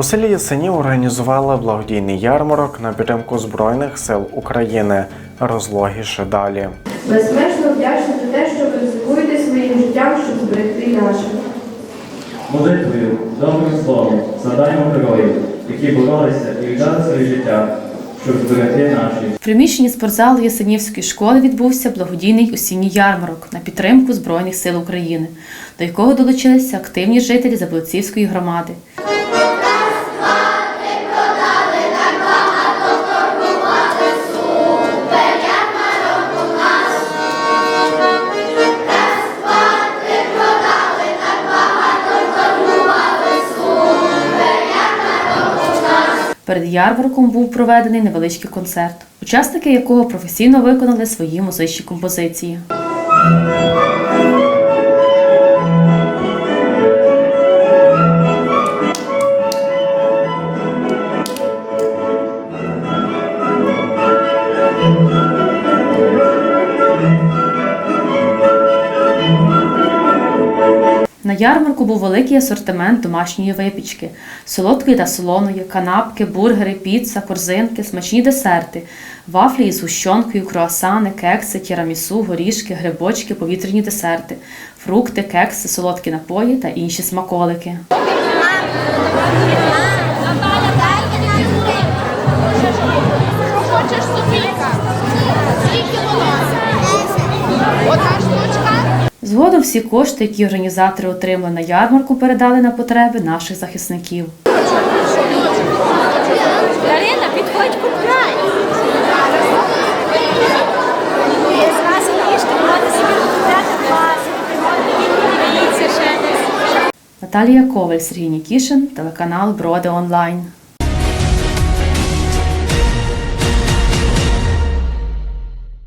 У селі Ясенів організували благодійний ярмарок на підтримку Збройних сил України. Розлогіше далі. Безмежно вдячна за те, що ви ризикуєте своїм життям, щоб зберегти наше. Молитвою, добрим словом згадаємо героїв, які боролися і віддали своє життя, щоб зберегти наші. В приміщенні спортзалу Ясенівської школи відбувся благодійний осінній ярмарок на підтримку Збройних сил України, до якого долучилися активні жителі Заблоцівської громади. Перед ярмарком був проведений невеличкий концерт, учасники якого професійно виконали свої музичні композиції. На ярмарку був великий асортимент домашньої випічки, солодкої та солоної, канапки, бургери, піца, корзинки, смачні десерти, вафлі із гущонкою, круасани, кекси, тірамісу, горішки, грибочки, повітряні десерти, фрукти, кекси, солодкі напої та інші смаколики. Згодом всі кошти, які організатори отримали на ярмарку, передали на потреби наших захисників. Дарина, підходь купляй. Зразу їжте, можете собі купляти класи, ще десь. Наталія Коваль, Сергій Нікішин, телеканал Броди Онлайн.